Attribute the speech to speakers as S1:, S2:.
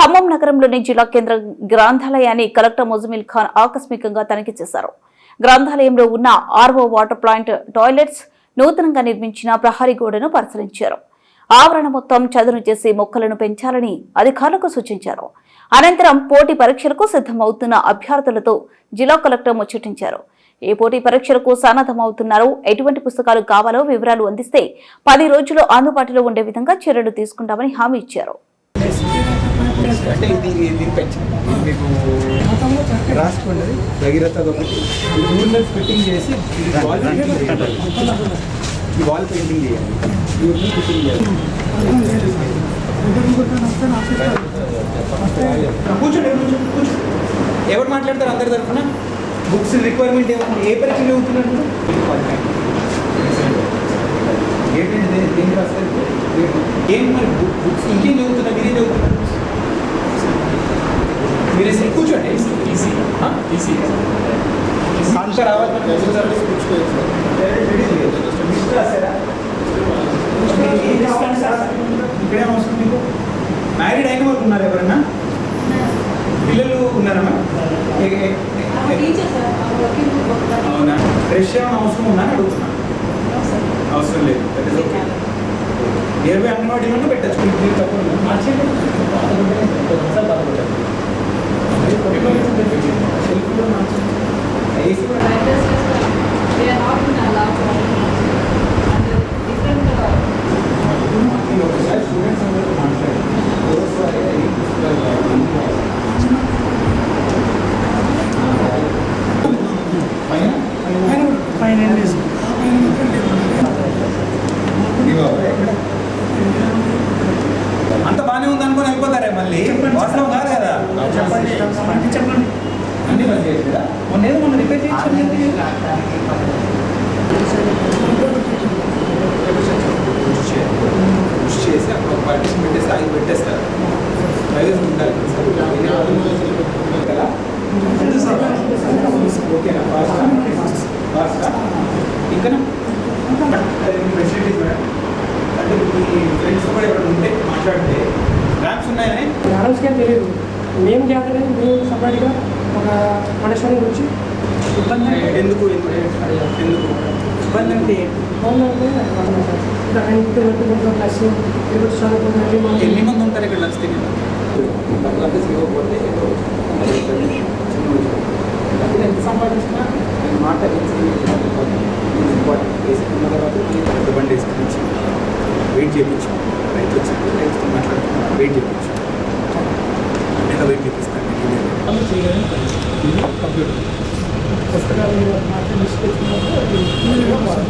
S1: ఖమ్మం నగరంలోని జిల్లా కేంద్ర గ్రంథాలయాన్ని కలెక్టర్ ముజమిల్ ఖాన్ ఆకస్మికంగా తనిఖీ చేశారు. గ్రంథాలయంలో ఉన్న ఆర్వో వాటర్ ప్లాంట్ టాయిలెట్స్ నూతనంగా నిర్మించిన ప్రహరీ గోడను పరిశీలించారు. ఆవరణ మొత్తం చదును చేసి మొక్కలను పెంచాలని అధికారులకు సూచించారు. అనంతరం పోటీ పరీక్షలకు సిద్ధమవుతున్న అభ్యర్థులతో జిల్లా కలెక్టర్ ముచ్చటించారు. ఏ పోటీ పరీక్షలకు సన్నద్ధమవుతున్నారో ఎటువంటి పుస్తకాలు కావాలో వివరాలు అందిస్తే పది రోజులు అందుబాటులో ఉండే విధంగా చర్యలు తీసుకుంటామని హామీ ఇచ్చారు.
S2: అంటే ఇది పెంచండి ఇది మీకు రాసుకోండి భగీరథ ఒకటి. ఊర్లో ఫిట్టింగ్ చేసి వాల్ ఈ వాల్ పెయింటింగ్ చేయాలి. ఈ ఊర్లో ఫిట్టింగ్ చేయాలి. కూర్చోండి ఎవరు మాట్లాడతారు అందరి తరఫున? బుక్స్ రిక్వైర్మెంట్ ఏమన్నా ఏ పరీక్ష చదువుతున్నారు దేని- దేనికి రాస్తారు? ఏం మరి బుక్స్ ఇంకేం చదువుతున్నారు? మీరు అసలు కూర్చోండి. ఆ? కాన్సర్ రావాలి లిస్ట్ రాశారా? ఏం కావాలి సార్? ఇక్కడేం అవసరం మీకు? మ్యారీడ్ అయిన వాళ్ళు ఉన్నారు ఎవరన్నా? పిల్లలు ఉన్నారమ్మా ఏ- ఏ- ఏ- అవునా? ఫ్రెష్ ఏమైనా అవసరం ఉందా అని అడుగుతున్నా. అవసరం లేదు. బై అంగన్వాడీలోనే పెట్టచ్చు. మీరు తప్పకుండా అంత బాగానే ఉంది అనుకుని వెళ్ళిపోతారే మళ్ళీ? వాస్తవం చెప్పండి. చెప్పండి. అన్ని పని చేయట్లేదా? మొన్న ఏదో మొన్న రిపేర్ చేయించాను పుష్ చేసి అక్కడ ఒక పార్టీషన్ పెట్టేసి ఆగి పెట్టేస్తారు ప్రైవేస్ ఉండాలి కదా ఓకేనా ఫాస్ట్ ఫాస్టా ఇంకా ఫెసిలిటీస్ మేడం అంటే మీ ఫ్రెండ్స్ కూడా ఎవరైనా ఉంటే మాట్లాడితే ర్యాప్స్ ఉన్నాయని?
S3: తెలియదు. మేము చేతనే మేము సపరేట్గా ఒక మనుషుల గురించి ఇబ్బంది అంటే
S2: ఎందుకు ఎందుకు ఎందుకు? ఇబ్బంది అంటే
S3: ప్లస్ చదువుకుంటున్నట్టు
S2: ఎన్ని మంది ఉంటారు ఇక్కడ లంచ్ తినే ఎంత సంపాదించినా మాట ఇంపార్టెంట్ వేసుకున్న తర్వాత పెద్ద బండి వేసుకుని వెయిట్ చేయించాం రైతు వచ్చి రైతుతో మాట్లాడుతున్నాం. వెయిట్ చేయించాం. మీద వెయిట్ చేపిస్తాను
S3: కంప్యూటర్ పుస్తకాలు మాట్లాడి